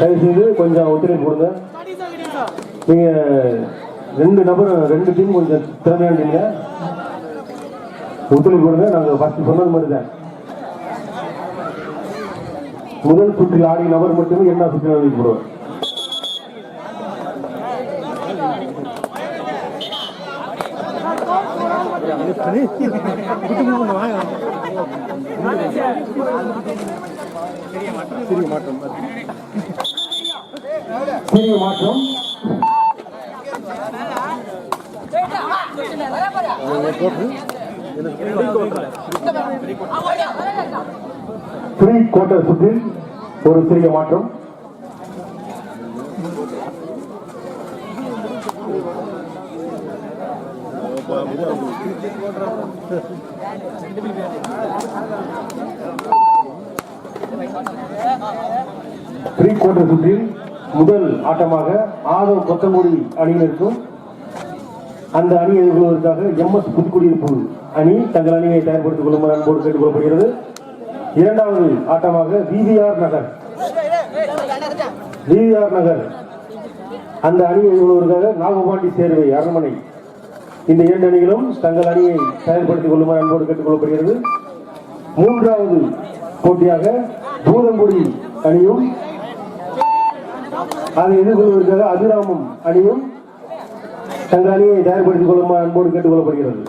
தயவு செய்து கொஞ்சம் ஒத்துழைப்பு கொடுங்க. நீங்க ரெண்டு நபரும் ரெண்டு டீம் கொஞ்சம் திறமையாண்டீங்க ஒத்துழைப்பு கொடுங்க. நாங்கள் ஃபர்ஸ்ட் சொன்னது மாதிரி தான் முதல் சுற்றில் ஆடிய நபர் மட்டுமே என்ன சுற்றில் அறிவிக்கப்படுவார் சிறிய மாற்றம். த்ரீ குவார்டர் சுற்றில் ஒரு சிறிய மாற்றம். த்ரீ குவார்டர் சுற்றில் முதல் ஆட்டமாக ஆதவ் கொத்தங்குடி அணியினருக்கும் அந்த அணியை எதிர்கொள்வதற்காக எம்எஸ் புதுக்குடியிருப்பு அணி தங்கள் அணியை தயார்படுத்திக் கொள்ளுமாறு அன்போடு கேட்டுக்கொள்ளப்படுகிறது இரண்டாவது ஆட்டமாக விவிஆர் நகர். விவிஆர் நகர். அந்த அணியை எதிர்கொள்வதற்காக நாகபாண்டி சேர்வை அரண்மனை. இந்த இரண்டு அணிகளும் தங்கள் அணியை தயார்படுத்திக் கொள்ளுமாறு அன்போடு கேட்டுக்கொள்ளப்படுகிறது மூன்றாவது போட்டியாக பூதங்குடி அணியும் அதை எதிர்கொள்வதற்காக அபிராமம் அணியும் தங்கள் அணியை தயார்படுத்திக் கொள்ளுமாறு அன்போடு கேட்டுக்கொள்ளப்படுகிறது.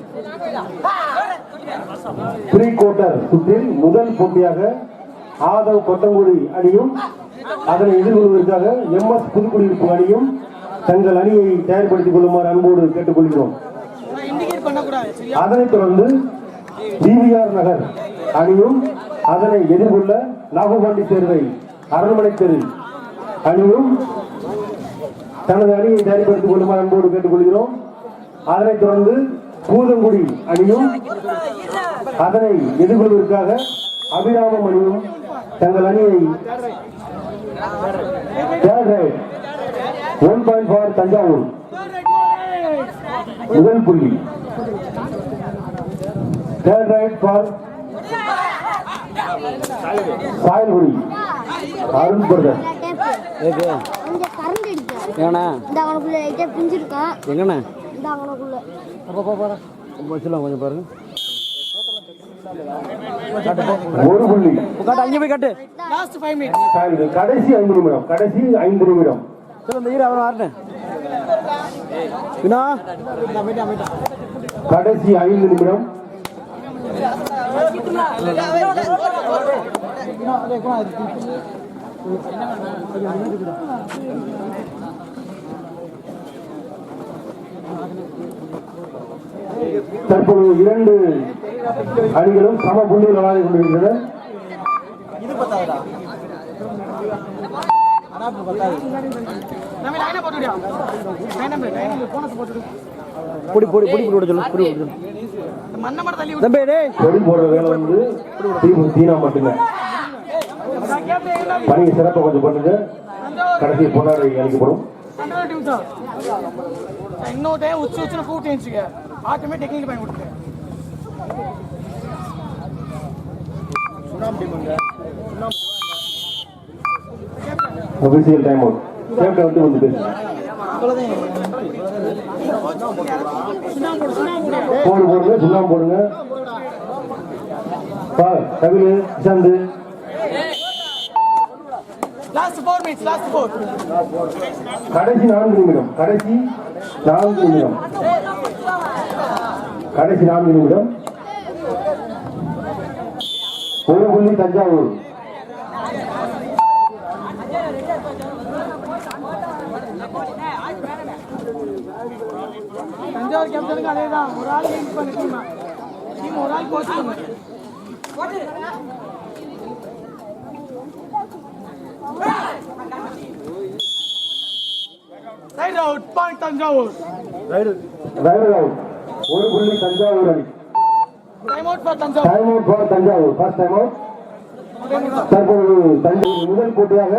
ப்ரீ குவார்டர் சுற்றில் முதல் போட்டியாக ஆதவ் கொத்தங்குடி அணியும் அதனை எதிர்கொள்வதற்காக எம் எஸ் புதுக்குடியிருப்பு அணியும் தங்கள் அணியை தயார்படுத்திக் கொள்ளுமாறு அன்போடு கேட்டுக்கொள்கிறோம். அதனைத் தொடர்ந்து பிவிஆர் நகர் அணியும் அதனை எதிர்கொள்ள நாகபாண்டி தேர்வை அரண்மனை தெரு அணியும் தனது அணியை தயாரிப்படுத்திக் கொள்ளுமாறு அன்போடு கேட்டுக்கொள்கிறோம். அதனைத் தொடர்ந்து பூதங்குடி அணியும் அதனை எதிர்கொள்வதற்காக அபிராமம் அணியும் தங்கள் அணியை ஒன் பாயிண்ட் ஃபார் தஞ்சாவூர் முதல் புள்ளி. Third right for Sayalgudi Arun brother இருக்கு இங்க கரண்ட் அடிக்கும் எங்கண்ணா இந்த அவனுக்குள்ள லைட்டா பிஞ்சிருக்கான் எங்கண்ணா இந்த அவனுக்குள்ள சொல்லுவாங்க கொஞ்சம் பாருங்க ஒரு புள்ளி காட்டு அங்கே போய் காட்டு லாஸ்ட். கடைசி ஐந்து நிமிடம் கடைசி ஐந்து நிமிடம் சொல்லு இந்த ஈர அவன் வரட்டேன் வினா கடைசி ஐந்து நிமிடம் தற்போது இரண்டு அணிகளும் சம புள்ளியில் விளையாடி கொண்டிருக்கின்றன. பொடி பொடி பொடி பொடி விட சொல்லு பொடி விட சொல்லு இந்த மண்ணை மட்டும் தள்ளி விடு. தம்பி டேய். கொடி போடுற வேலை வந்து தீனா மட்டுங்க பணியை சிறப்பாக கொஞ்சம் பண்ணுங்க. கடைசி பொன்னாடை அளிக்கப்படும். ஹண்ட்ரட் நிமிஷம் இன்னொரு டைம் உச்சி உச்சின கூப்பிட்டு வச்சுக்க ஆட்டமே டெக்னிக்கல் பயன் கொடுத்து அபிஷியல் டைம் அவுட் கேப்டன் வந்து வந்து பேசுங்க. போடு போடுங்க சுண்ணாம்பு போடுங்க. ஃபோர் மினிட்ஸ் லாஸ்ட் ஃபோர் கடைசி நான்கு நிமிடம். கடைசி நான்கு நிமிடம். கடைசி நான்கு நிமிடம். ஒரு புள்ளி தஞ்சாவூர். தஞ்சாவூர் கேப்டனுக்கு அதே தான் ஒரு ஆள் லீட் பண்ண டீம் டீம் ஒரு ஆள் கோச் பண்ணு. Right out point Thanjavur out ஒரு புள்ளி தஞ்சாவூர் அணி time out for Thanjavur time out for Thanjavur first time out தற்போது தஞ்சாவூர் முதல் போட்டியாக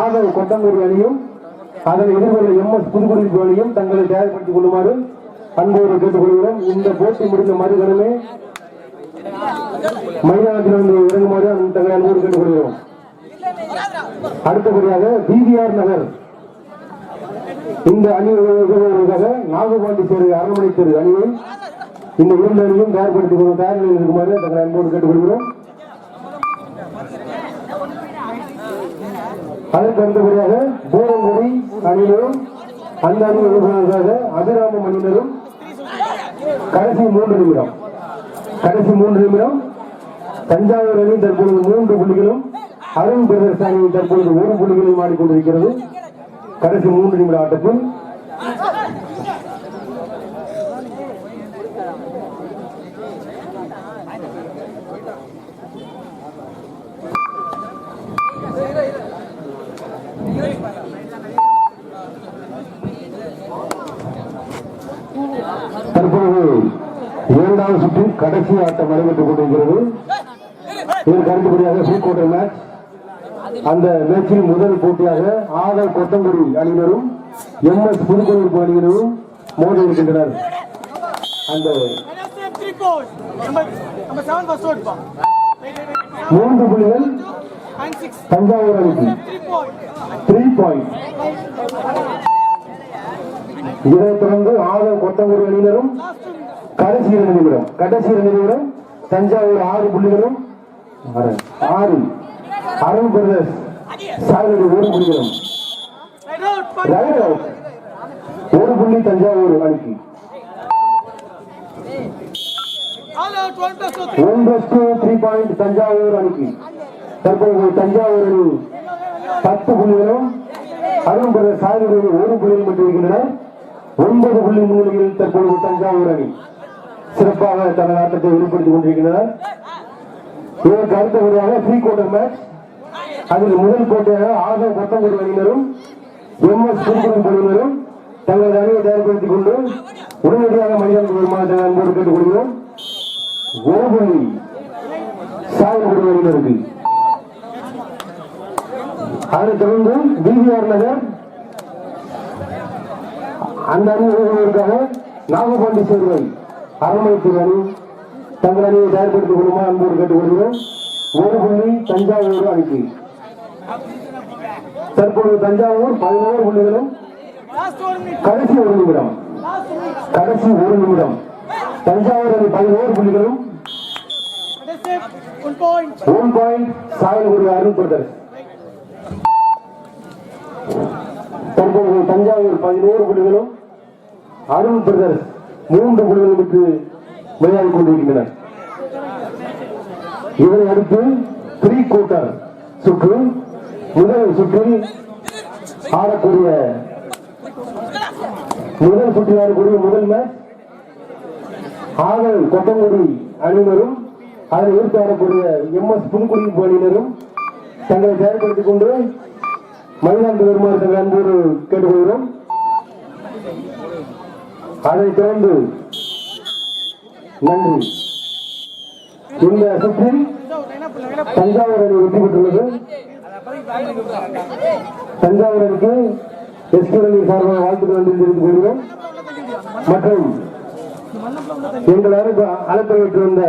ஆதவ் கொட்டங்கூர் அணியும் அதனை எதிர்கொள்ள எம் எஸ் புதுக்குடியிருப்பு அணியும் தங்களை தயார்படுத்திக் கொள்ளுமாறு அன்போடு கேட்டுக்கொள்கிறோம். இந்த போட்டி முடிந்த மறுகணமே மைதானத்தில் வந்து இறங்குமாறு தங்களை அன்போடு கேட்டுக்கொள்கிறோம். அடுத்தபடியாக பிவிஆர் நகர் இந்த அணி உதவுவதற்காக நாகபாண்டி சேரு அரண்மனை தெரு அணியை இந்த இரண்டு அணியும் தயார்படுத்திக் கொள்ளும் தயார் நிலையில் இருக்குமாறு தங்கள் அன்போடு கேட்டுக்கொள்கிறோம். அதற்கு அடுத்தபடியாக பூரங்குடி அணியிலும் அந்த அணி உதவுவதற்காக அபிராமம் அணியினரும் கடைசி மூன்று நிமிடம் கடைசி மூன்று நிமிடம் தஞ்சாவூர் அணி தற்பொழுது மூன்று புள்ளிகளும் அருண் பிரதர்ஸ் அணி தற்பொழுது ஒரு புள்ளிகளும் ஆடிக்கொண்டிருக்கிறது. கடைசி மூன்று நிமிட ஆட்டத்தில் தற்பொழுது இரண்டாவது சுற்றில் கடைசி ஆட்டம் நடைபெற்றுக் கொண்டிருக்கிறது. இதற்கு அடுத்தபடியாக சூக்கோட்டை மேட்ச் அந்த மேட்சில் முதல் போட்டியாக ஆதர் கொத்தங்குடி அணியினரும் எம் எஸ் புதுக்கோயில் அணியினரும் மோதி இருக்கின்றனர். அந்த மூன்று புள்ளிகள் தஞ்சாவூர் அணிக்கு. த்ரீ பாயிண்ட் இதைத் தொடர்ந்து ஆதர் கொத்தங்குடி அணியினரும் கடைசி இரண்டு நிமிடம். கடைசி இரண்டு நிமிடம் தஞ்சாவூர் ஆறு புள்ளிகளும் ஆறு. அருண் பிரதேஷ் சாயலுடைய ஒரு புள்ளிகளும் ரைட் அவுட் ஒரு புள்ளி தஞ்சாவூர் அணிக்கு. One plus two three point Thanjavur அணிக்கு. தற்போது தஞ்சாவூர் அணி பத்து புள்ளிகளும் அருண் பிரதேஷ் சாயலுடைய ஒரு புள்ளியில் மட்டும் ஒன்பது புள்ளி மூலிகள் தற்போது தஞ்சாவூர் அணி சிறப்பாக தனது ஆட்டத்தை வெளிப்படுத்திக் கொண்டிருக்கின்றனர் இதற்கு அடுத்தபடியாக ப்ரீ குவார்டர் மேட்ச் அதில் முதல் போட்டியாக ஆதவ் பத்தொன்பது அணியினரும் எம் எஸ் புதுக்குடி குழுவினரும் தங்களது அணியை தயார்படுத்திக் கொண்டு உடனடியாக மனிதன் வருமானத்தை அன்போடு கேட்டுக் கொள்கிறோம் ஒரு புள்ளி சாயல்குடி அணியினருக்கு. அதைத் தொடர்ந்து பிவிஆர் நகர் அந்த அணி நாகபாண்டி சேர்வை அரண்மனைத்தூர் அணி தங்கள் அணியை தயார்படுத்திக் கொள்ளுமா அன்போடு கேட்டுக்கொள்கிறோம். ஒரு புள்ளி தஞ்சாவூர் அணிக்கு. தற்போது தஞ்சாவூர் பதினோரு புள்ளிகளும் கடைசி ஒரு நிமிடம். கடைசி ஒரு நிமிடம். தஞ்சாவூர் அணி பதினோரு புள்ளிகளும் one point Sayalgudi Arun brothers தற்போது தஞ்சாவூர் பதினோரு புள்ளிகளும் அருண் பிரதர்ஸ் மூன்று புள்ளிகள் பெற்று விளையாடிக் கொண்டிருக்கின்றனர். இதனை அடுத்து ப்ரீ குவார்டர் சுற்று முதல் சுற்றில் ஆடக்கூடிய முதல் சுற்றில் ஆடக்கூடிய முதல் மேட்ச் ஆதல் கொட்டங்குடி அணியினரும் அதை எதிர்த்து ஆடக்கூடிய எம் எஸ் புதுக்குடி அணியினரும் தங்களை செயல்படுத்திக் கொண்டு மயிலாண்டு வருமாறு தங்கள் அன்போடு கேட்டுக்கொள்கிறோம். அதை தொடர்ந்து நன்றி. இந்த சுற்றில் தஞ்சாவூர் அணி வெற்றி பெற்றுள்ளது. தஞ்சாவூருக்கு அணிக்கு சார்பாக வாழ்த்துக்கள் நன்றி தெரிவித்துக் கொள்கிறோம். மற்றும் எங்கள் அழைப்பு அழைப்பு வந்த